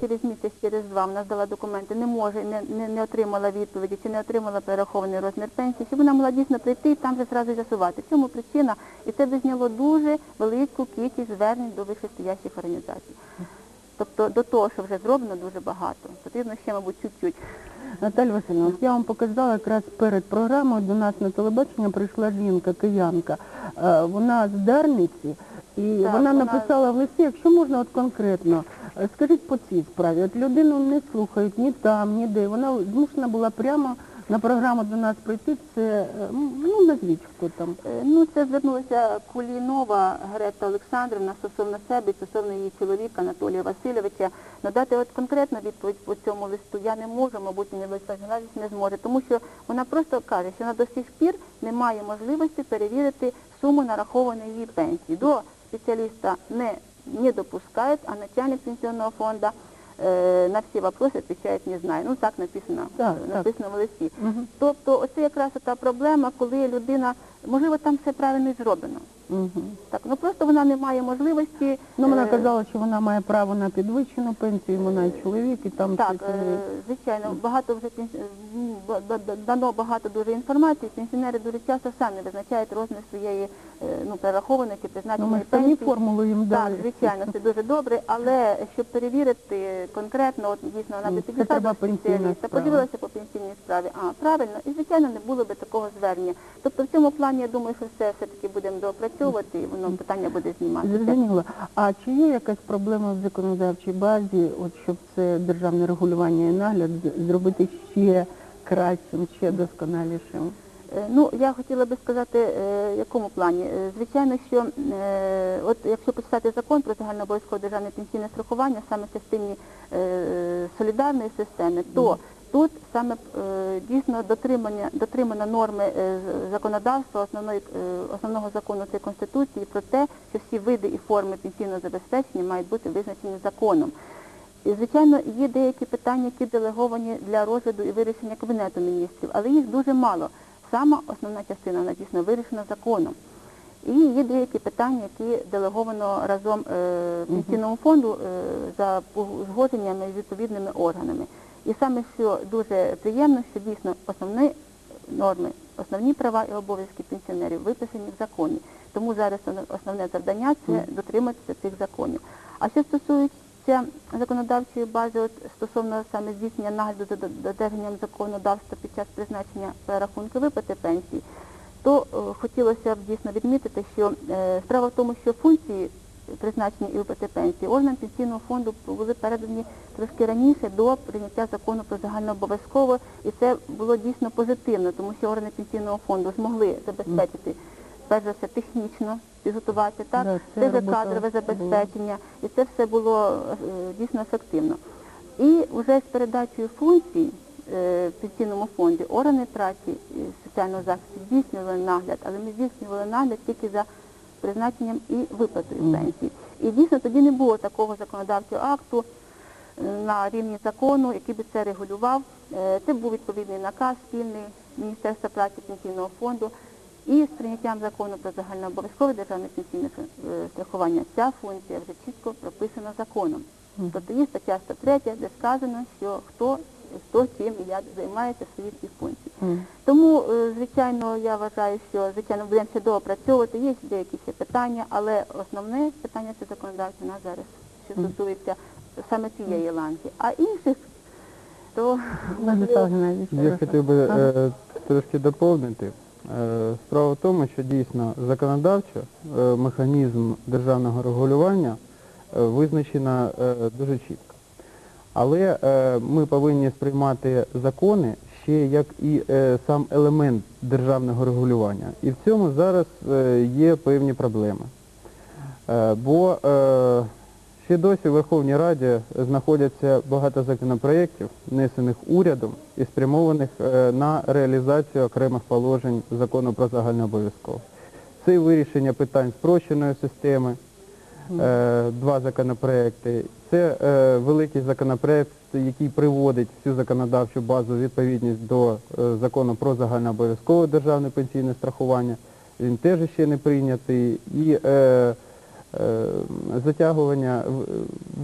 Через місяць, через два вона здала документи, не може, не, не, не отримала відповіді, чи не отримала перерахований розмір пенсії, щоб вона могла дійсно прийти і там же зразу з'ясувати. В чому причина? І це б зняло дуже велику кількість звернень до вищестоящих організацій. Тобто до того, що вже зроблено дуже багато, потрібно ще, мабуть, чуть-чуть. Наталя Васильівна, от я вам показала якраз перед програмою до нас на телебачення прийшла жінка, киянка. Е, Вона з Дарниці, і Так, вона вона- написала в листі, якщо можна от конкретно, скажіть по цій справі, от людину не слухають ні там, ніде. Вона змушена була прямо на програму до нас прийти. Це, е, ну, назвіть, хто там. Е, Ну, це звернулася Кулінова Грета Олександрівна стосовно себе, стосовно її чоловіка Анатолія Васильовича. Надати от конкретну відповідь по цьому листу я не можу, мабуть, мені Васильович не зможе, тому що вона просто каже, що вона до сих пір не має можливості перевірити суму нарахованої її пенсії. До спеціаліста не, не допускають, а начальник пенсіонного фонду е, на всі вопроси відповідає «не знаю». Ну, так написано, Так, так. написано в листі. Мгм. Тобто оце якраз та проблема, коли людина, можливо, там все правильно зроблено. Угу. Так, ну просто вона не має можливості. Ну, вона е, казала, що вона має право на підвищену пенсію, вона і чоловік, і там Так, е, е, звичайно, багато вже пенс- м, ба- ба- да- дано багато дуже інформації. Пенсіонери дуже часто самі визначають розмір своєї е, ну, перерахованої чи ну, призначеної ми самі пенсії. формулу їм Так, звичайно, це дуже добре, але щоб перевірити конкретно, от дійсно вона до пенсійна спеціаліста, справа. подивилася по пенсійній справі. А, правильно, і звичайно не було би такого звернення. Тобто в цьому плані я думаю, що все все-таки будемо доопрацьовувати, і воно питання буде зніматися. Зрозуміло. А чи є якась проблема в законодавчій базі, от щоб це державне регулювання і нагляд зробити ще кращим, ще досконалішим? Е, Ну, я хотіла би сказати, е, в якому плані. Е, Звичайно, що от якщо почитати закон про загальнообов'язкове державне пенсійне страхування саме в частині солідарної системи, то тут саме дійсно дотримання, дотримано норми законодавства основної, основного закону цієї Конституції про те, що всі види і форми пенсійного забезпечення мають бути визначені законом. І, звичайно, є деякі питання, які делеговані для розгляду і вирішення Кабінету міністрів, але їх дуже мало. Сама основна частина вона дійсно вирішена законом. І є деякі питання, які делеговано разом е, пенсійному фонду е, за узгодженнями з відповідними органами. І саме що дуже приємно, що дійсно основні норми, основні права і обов'язки пенсіонерів виписані в законі. Тому зараз основне завдання це дотриматися цих законів. А що стосується законодавчої бази, от стосовно саме здійснення нагляду за дод- додержанням законодавства під час призначення рахунку виплати пенсії, то е, хотілося б дійсно відмітити, що е, справа в тому, що функції призначення і виплати пенсії органам пенсійного фонду були передані трошки раніше до прийняття закону про загальнообов'язково, і це було дійсно позитивно, тому що органи пенсійного фонду змогли забезпечити перш за все технічно підготувати, так, Да, це це вже робота кадрове забезпечення, і це все було е, дійсно ефективно. І вже з передачею функцій е, в пенсійному фонді органи праці і соціального захисту здійснювали нагляд, але ми здійснювали нагляд тільки за призначенням і виплатою пенсії. І дійсно тоді не було такого законодавчого акту е, на рівні закону, який би це регулював. Е, Це був відповідний наказ спільний Міністерства праці пенсійного фонду. І з прийняттям закону про загальнообов'язкове державне пенсійне е, страхування ця функція вже чітко прописана законом. Тобто є стаття 103, де сказано, що хто, хто чим і як займається в своїх цих функцій. М. Тому, е, звичайно, я вважаю, що звичайно будемо ще доопрацьовувати, є деякі ще питання, але основне питання це законодавче у нас зараз, що стосується саме цієї ланки. А інших, то Владислав Я хотів би е, трошки доповнити. Е, Справа в тому, що дійсно законодавчо е, механізм державного регулювання е, визначено дуже чітко. Але ми повинні сприймати закони ще як і сам елемент державного регулювання. І в цьому зараз є певні проблеми. Бо ще досі в Верховній Раді знаходяться багато законопроєктів, внесених урядом і спрямованих е, на реалізацію окремих положень закону про загальнообов'язкове. Це вирішення питань спрощеної системи, е, два законопроекти. Це е, великий законопроект, який приводить всю законодавчу базу відповідність до закону про загальнообов'язкове державне пенсійне страхування. Він теж ще не прийнятий. І затягування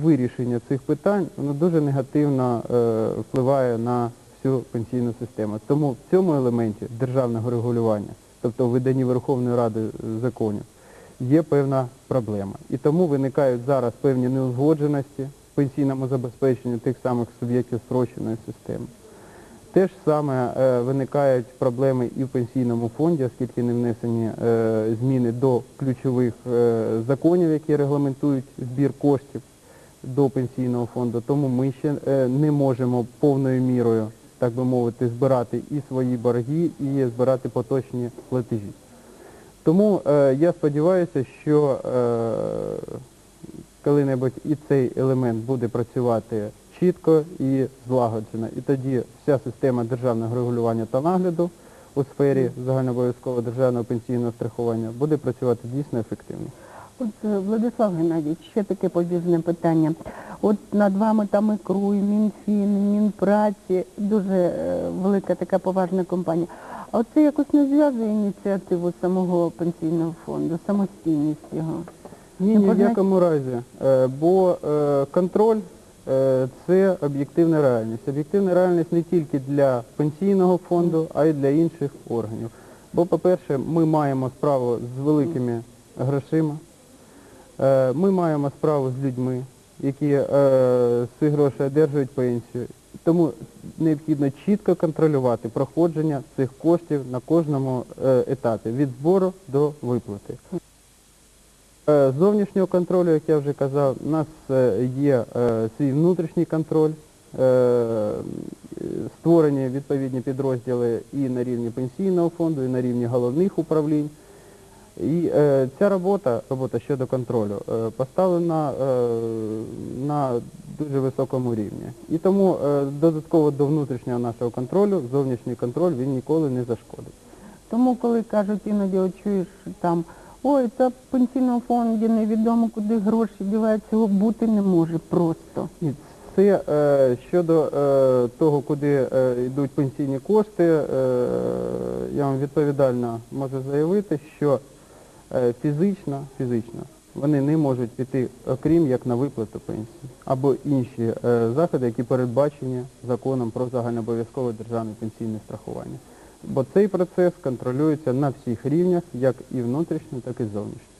вирішення цих питань воно дуже негативно е, впливає на всю пенсійну систему. Тому в цьому елементі державного регулювання, тобто в виданні Верховної Ради е, законів, є певна проблема. І тому виникають зараз певні неузгодженості в пенсійному забезпеченні тих самих суб'єктів спрощеної системи. Те ж саме е, виникають проблеми і в пенсійному фонді, оскільки не внесені е, зміни до ключових е, законів, які регламентують збір коштів до пенсійного фонду. Тому ми ще не можемо повною мірою, так би мовити, збирати і свої борги, і збирати поточні платежі. Тому я сподіваюся, що коли-небудь і цей елемент буде працювати чітко і злагоджено. І тоді вся система державного регулювання та нагляду у сфері загальнообов'язкового державного пенсійного страхування буде працювати дійсно ефективно. От е, Владислав Геннадійович, ще таке побіжне питання. От над вами там і КРУ, Мінфін, Мінпраці, дуже е, велика така поважна компанія. А це якось не зв'язує ініціативу самого пенсійного фонду, самостійність його. Ні, ні в якому разі. Е, Бо контроль це об'єктивна реальність. Об'єктивна реальність не тільки для пенсійного фонду, а й для інших органів. Бо, по-перше, ми маємо справу з великими грошима, Е, ми маємо справу з людьми, які е, з цих грошей одержують пенсію. Тому необхідно чітко контролювати проходження цих коштів на кожному е, етапі від збору до виплати. Е, зовнішнього контролю, як я вже казав, у нас е, є е, свій внутрішній контроль, створені відповідні підрозділи і на рівні пенсійного фонду, і на рівні головних управлінь. І ця робота, робота щодо контролю, поставлена на дуже високому рівні. І тому додатково до внутрішнього нашого контролю, зовнішній контроль він ніколи не зашкодить. Тому коли кажуть, іноді чуєш там, ой, це в пенсійному фонді невідомо куди гроші дівають, цього бути не може просто. Ні, це е, щодо е, того, куди е, йдуть пенсійні кошти, е, я вам відповідально можу заявити, що е, фізично, фізично вони не можуть піти, окрім як на виплату пенсії, або інші е, заходи, які передбачені законом про загальнообов'язкове державне пенсійне страхування. Бо цей процес контролюється на всіх рівнях, як і внутрішньо, так і зовнішньо.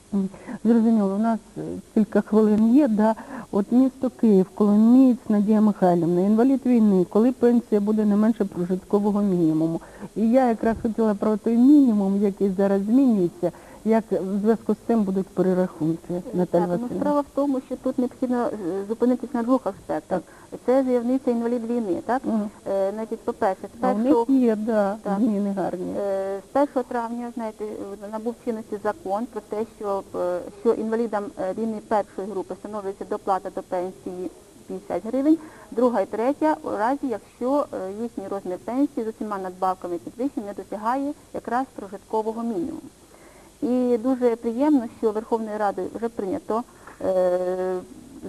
Зрозуміло, у нас е, кілька хвилин є, да. От місто Київ, Коломієць Надія Михайлівна, інвалід війни, коли пенсія буде не менше прожиткового мінімуму. І я якраз хотіла про той мінімум, який зараз змінюється, як в зв'язку з цим будуть перерахунки, Наталя Так, ну, Васильівна. справа в тому, що тут необхідно е, зупинитись на двох аспектах. Це заявниця інвалід війни, так? Мгм. Е, значить, по-перше, з А в них першого, є, да, Так. зміни гарні. е, з 1 травня, знаєте, набув чинності закон про те, що, е, що інвалідам е, війни першої групи встановлюється доплата до пенсії 50 гривень, друга і третя у разі, якщо е, їхній розмір пенсії з усіма надбавками і не досягає якраз прожиткового мінімуму. І дуже приємно, що Верховною Радою вже прийнято е,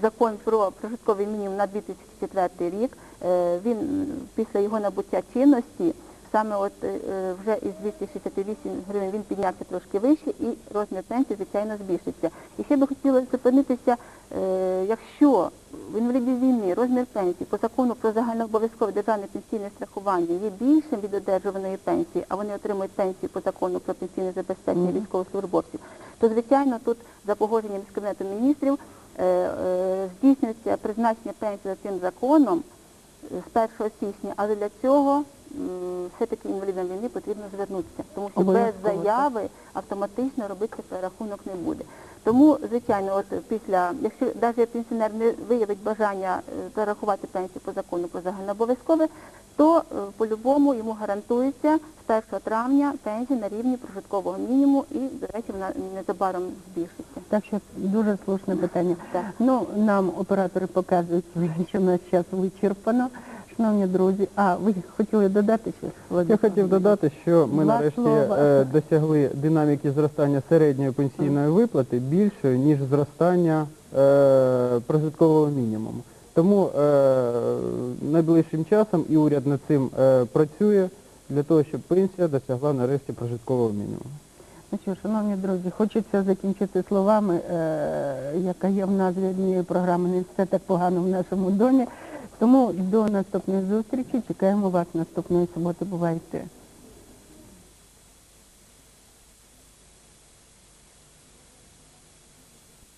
закон про прожитковий мінімум на 2004 рік. Е, він після його набуття чинності саме от е, вже із 268 гривень він піднявся трошки вище і розмір пенсії, звичайно, збільшиться. І ще би хотіла зупинитися, е, якщо в інвалідів війни розмір пенсії по закону про загальнообов'язкове державне пенсійне страхування є більшим від одержуваної пенсії, а вони отримують пенсію по закону про пенсійне забезпечення Мгм. військовослужбовців, то звичайно тут за погодженням з Кабінетом міністрів е, здійснюється призначення пенсії за цим законом з 1 січня, але для цього все-таки інвалідам війни потрібно звернутися, тому що без заяви автоматично робити перерахунок не буде. Тому, звичайно, от після, якщо навіть пенсіонер не виявить бажання е, перерахувати пенсію по закону про загальнообов'язкове, то е, по-любому йому гарантується з 1 травня пенсія на рівні прожиткового мінімуму і, до речі, вона незабаром збільшиться. Так що дуже слушне питання. Так. Ну, нам оператори показують, що наш час вичерпано. Шановні друзі, а ви хотіли додати щось? Я Владислав? хотів додати, що ми Два нарешті слова. е, досягли динаміки зростання середньої пенсійної виплати більшою, ніж зростання е, прожиткового мінімуму. Тому е, найближчим часом і уряд над цим е, працює для того, щоб пенсія досягла нарешті прожиткового мінімуму. Ну що, шановні друзі, хочеться закінчити словами, е, яка є в назві однієї програми «Не все так погано в нашому домі. Тому до наступної зустрічі. Чекаємо вас наступної суботи. Бувайте.